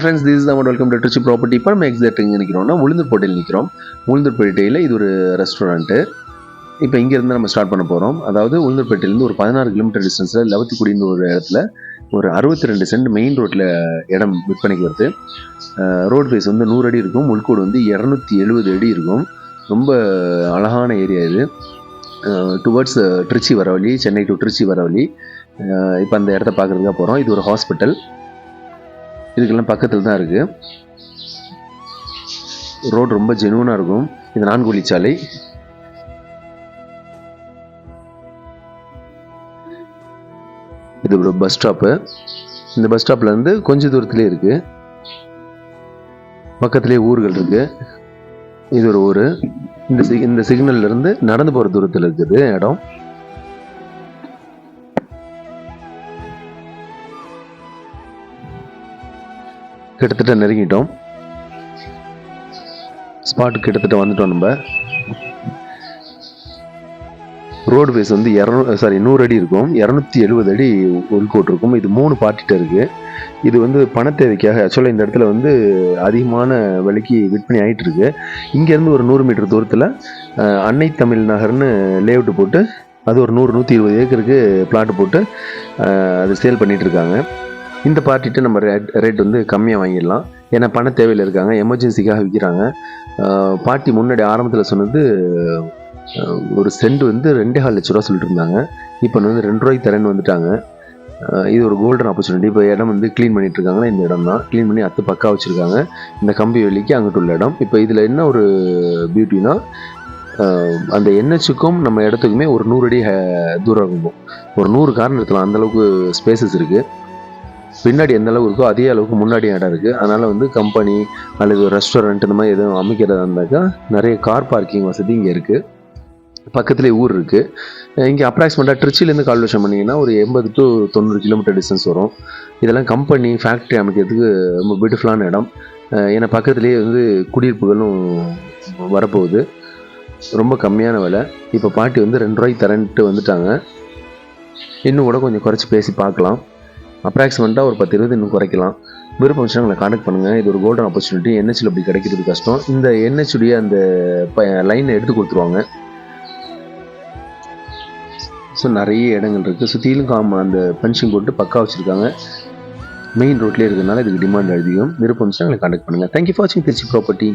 Friends this நம்ம welcome to Trichy property இப்போ நம்ம எக்ஸாக்ட் எங்கே நிற்கிறோம்னா உளுந்தூர்பேட்டையில் நிற்கிறோம் உளுந்தூர்பேட்டையில் இது ஒரு ரெஸ்டாரண்ட்டு இப்போ இங்கேருந்து நம்ம ஸ்டார்ட் பண்ண போகிறோம் அதாவது உளுந்தூர்பேட்டையிலேருந்து ஒரு பதினாறு கிலோமீட்டர் டிஸ்டன்ஸில் லவத்திக்குடின்னு ஒரு இடத்துல ஒரு அறுபத்தி ரெண்டு சென்ட் மெயின் ரோட்டில் இடம் விற்பனைக்கு வருது. ரோடு ஃபேஸ் வந்து நூறு அடி இருக்கும். உள்கோடு வந்து இரநூத்தி எழுபது அடி இருக்கும். ரொம்ப அழகான ஏரியா இது. டுவர்ட்ஸ் திருச்சி வர வழி சென்னை டு திருச்சி வர வழி. இப்போ அந்த இடத்த பார்க்குறதுக்காக போகிறோம் இது ஒரு ஹாஸ்பிட்டல் இதுக்கெல்லாம் பக்கத்தில் தான் இருக்குது ரோடு ரொம்ப ஜெனுவனாக இருக்கும். இது நான்கு வழிச்சாலை. இது ஒரு பஸ் ஸ்டாப்பு இந்த பஸ் ஸ்டாப்ல இருந்து கொஞ்ச தூரத்துலேயே இருக்குது பக்கத்துலேயே ஊர்கள் இருக்குது இது ஒரு ஊர். இந்த சி இந்த சிக்னல்லேருந்து நடந்து போகிற தூரத்தில் இருக்குது இடம். கிட்டத்தட்ட நெருங்கிட்டோம். ஸ்பாட் கிட்டத்தட்ட வந்துட்டோம் நம்ம. ரோடு பேஸ் வந்து இரநூ சாரி நூறு அடி இருக்கும். இரநூத்தி எழுபது அடி உள்கோட் இருக்கும். இது மூணு பார்ட்டிகிட்ட இருக்குது இது வந்து பண தேவைக்காக ஆக்சுவலாக இந்த இடத்துல வந்து அதிகமான விலைக்கு விற்பனை ஆகிட்டு இருக்கு இங்கேருந்து ஒரு நூறு மீட்டர் தூரத்தில் அன்னை தமிழ் நகர்னு லேஅவுட் போட்டு அது ஒரு நூறு நூற்றி இருபது ஏக்கருக்கு பிளாட் போட்டு அது சேல் பண்ணிகிட்ருக்காங்க இருக்காங்க இந்த பார்ட்டிட்டு நம்ம ரேட் ரேட் வந்து கம்மியாக வாங்கிடலாம். ஏன்னா பண தேவையில் இருக்காங்க எமர்ஜென்சிக்காக விற்கிறாங்க பார்ட்டி முன்னாடி ஆரம்பத்தில் சொன்னது ஒரு சென்ட் வந்து ரெண்டே கால் லட்ச ரூபா சொல்லிட்டு இருந்தாங்க இப்போ வந்து ரெண்டு ரூபாய்க்கு தரேன்னு வந்துட்டாங்க. இது ஒரு கோல்டன் ஆப்பர்ச்சுனிட்டி இப்போ இடம் வந்து க்ளீன் பண்ணிட்டு இருக்காங்கன்னா இந்த இடம் தான். க்ளீன் பண்ணி அத்து பக்கா வச்சுருக்காங்க. இந்த கம்பி வெளிக்கு அங்கிட்டு உள்ள இடம். இப்போ இதில் என்ன ஒரு பியூட்டினா அந்த என்ஹெச்சுக்கும் நம்ம இடத்துக்குமே ஒரு நூறு அடி தூரம் இருக்கும். ஒரு நூறு கார் நிறுத்தலாம் ஸ்பேசஸ் இருக்குது பின்னாடி எந்த அளவு இருக்கோ அதே அளவுக்கு முன்னாடி இடம் இருக்குது அதனால் வந்து கம்பெனி அல்லது ரெஸ்டாரண்ட் இந்த மாதிரி எதுவும் அமைக்கிறதா இருந்தாக்கா நிறைய கார் பார்க்கிங் வசதி இங்கே இருக்குது பக்கத்துலேயே ஊர் இருக்குது இங்கே அப்ராக்சிமேட்டாக திருச்சியிலேருந்து கால்குலேஷன் பண்ணிங்கன்னா ஒரு எண்பது டு தொண்ணூறு கிலோமீட்டர் டிஸ்டன்ஸ் வரும். இதெல்லாம் கம்பெனி ஃபேக்ட்ரி அமைக்கிறதுக்கு ரொம்ப பியூட்டிஃபுல்லான இடம். ஏன்னா பக்கத்துலேயே வந்து குடியிருப்புகளும் வரப்போகுது. ரொம்ப கம்மியான விலை. இப்போ பாட்டி வந்து ரெண்டு ரூபாய்க்கு தரேன்ட்டு வந்துட்டாங்க. இன்னும் கூட கொஞ்சம் குறைச்சி பேசி பார்க்கலாம். அப்ராக்சிமெண்ட்டாக ஒரு பத்து இருபது இன்னும் குறைக்கலாம். விருப்பம் வச்சுன்னா எங்களை காண்டக்ட் பண்ணுங்கள் இது ஒரு கோல்டன் ஆப்பர்ச்சுனிட்டி என்ஹெச்சில் அப்படி கிடைக்கிறது கஷ்டம். இந்த என்ஹெச்சுடைய அந்த ப லைனை எடுத்து கொடுத்துருவாங்க. ஸோ நிறைய இடங்கள் இருக்குது சுற்றிலும் காம அந்த பென்ஷன் போட்டு பக்கா வச்சுருக்காங்க. மெயின் ரோட்லேயே இருக்கிறதுனால இதுக்கு டிமாண்ட் அதிகம். விருப்பம் வச்சுன்னா எங்களை காண்டக்ட் பண்ணுங்கள் தேங்க்யூ ஃபார் வாட்சிங் திருச்சி ப்ராப்பர்ட்டி